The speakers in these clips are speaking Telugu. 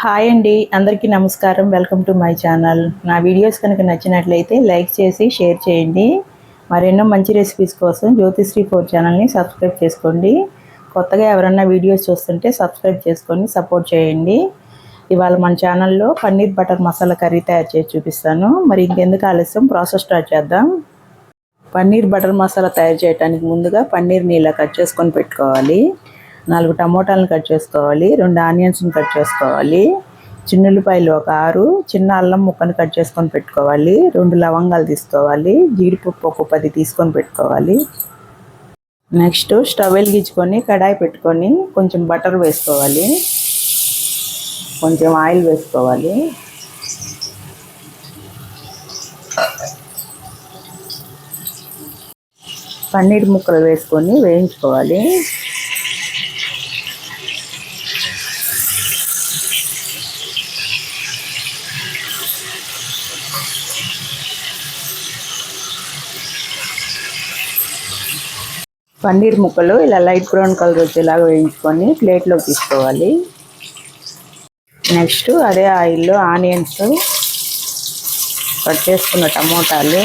హాయ్ అండి అందరికీ నమస్కారం. Welcome to my channel. నా వీడియోస్ కనుక నచ్చినట్లయితే లైక్ చేసి షేర్ చేయండి. మరెన్నో మంచి రెసిపీస్ కోసం జ్యోతిశ్రీ ఫోర్ ఛానల్ని సబ్స్క్రైబ్ చేసుకోండి. కొత్తగా ఎవరన్నా వీడియోస్ చూస్తుంటే సబ్స్క్రైబ్ చేసుకొని సపోర్ట్ చేయండి. ఇవాళ మన ఛానల్లో పన్నీర్ బటర్ మసాలా కర్రీ తయారు చేసి చూపిస్తాను. మరి ఇంకెందుకు ఆలస్యం? ప్రాసెస్ స్టార్ట్ చేద్దాం. పన్నీర్ బటర్ మసాలా తయారు చేయడానికి ముందుగా పన్నీర్ని ఇలా కట్ చేసుకొని పెట్టుకోవాలి. నాలుగు టమోటాలను కట్ చేసుకోవాలి రెండు ఆనియన్స్ని కట్ చేసుకోవాలి చిన్నుల్లిపాయలు ఒక ఆరు చిన్న అల్లం ముక్కను కట్ చేసుకొని పెట్టుకోవాలి రెండు లవంగాలు తీసుకోవాలి జీడిపప్పు ఒక పది తీసుకొని పెట్టుకోవాలి. నెక్స్ట్ స్టవ్ వెలిగించుకొని కడాయి పెట్టుకొని కొంచెం బటర్ వేసుకోవాలి. కొంచెం ఆయిల్ వేసుకోవాలి. పన్నీర్ ముక్కలు వేసుకొని వేయించుకోవాలి. పన్నీర్ ముక్కలు ఇలా లైట్ బ్రౌన్ కలర్ వచ్చేలాగా వేయించుకొని ప్లేట్లో తీసుకోవాలి. నెక్స్ట్ అదే ఆయిల్లో ఆనియన్స్ కట్ చేసుకున్న టమోటాలు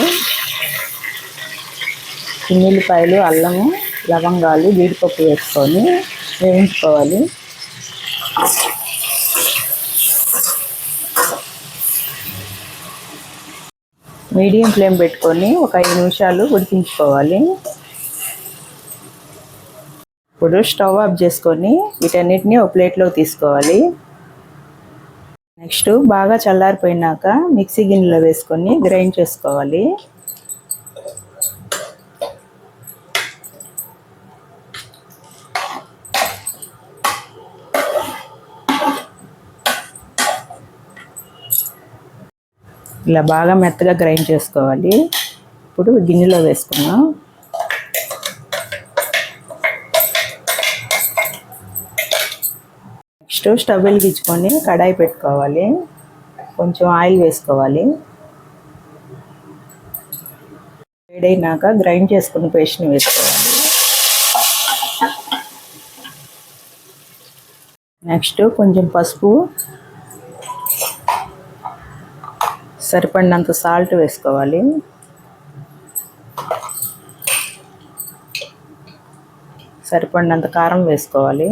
చిన్నపాయలు అల్లము లవంగాలు జీడిపప్పు వేసుకొని వేయించుకోవాలి. మీడియం ఫ్లేమ్ పెట్టుకొని ఒక ఐదు నిమిషాలు ఉడికించుకోవాలి. ఇప్పుడు స్టవ్ ఆఫ్ చేసుకొని వీటన్నిటిని ఒక ప్లేట్లో తీసుకోవాలి. నెక్స్ట్ బాగా చల్లారిపోయినాక మిక్సీ గిన్నెలో వేసుకొని గ్రైండ్ చేసుకోవాలి. ఇలా బాగా మెత్తగా గ్రైండ్ చేసుకోవాలి. ఇప్పుడు గిన్నెలో వేసుకున్నాం నెక్స్ట్ స్టవ్ వెలిగించుకొని కడాయి పెట్టుకోవాలి. కొంచెం ఆయిల్ వేసుకోవాలి. వేడైనాక గ్రైండ్ చేసుకున్న పేస్ట్ని వేసుకోవాలి. నెక్స్ట్ కొంచెం పసుపు సరిపడినంత సాల్ట్ వేసుకోవాలి. సరిపడినంత కారం వేసుకోవాలి.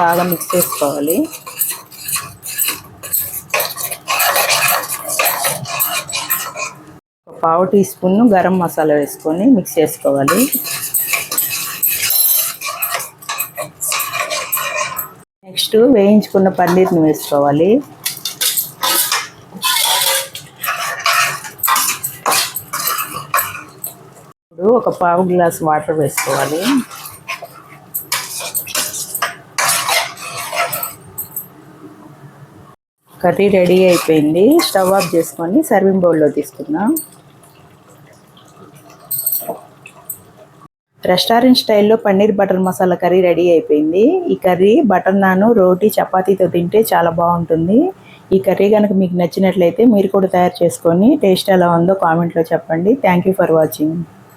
బాగా మిక్స్ చేసుకోవాలి. ఒక పావు టీ స్పూన్ గరం మసాలా వేసుకొని మిక్స్ చేసుకోవాలి. నెక్స్ట్ వేయించుకున్న పన్నీర్ని వేసుకోవాలి. ఇప్పుడు ఒక పావు గ్లాస్ వాటర్ వేసుకోవాలి. కర్రీ రెడీ అయిపోయింది. స్టవ్ ఆఫ్ చేసుకొని సర్వింగ్ బౌల్లో తీసుకుందాం. రెస్టారెంట్ స్టైల్లో paneer butter masala curry ready అయిపోయింది. ఈ కర్రీ బటర్ నాను రోటీ చపాతీతో తింటే చాలా బాగుంటుంది. ఈ కర్రీ కనుక మీకు నచ్చినట్లయితే మీరు కూడా తయారు చేసుకొని టేస్ట్ ఎలా ఉందో కామెంట్లో చెప్పండి. Thank you for watching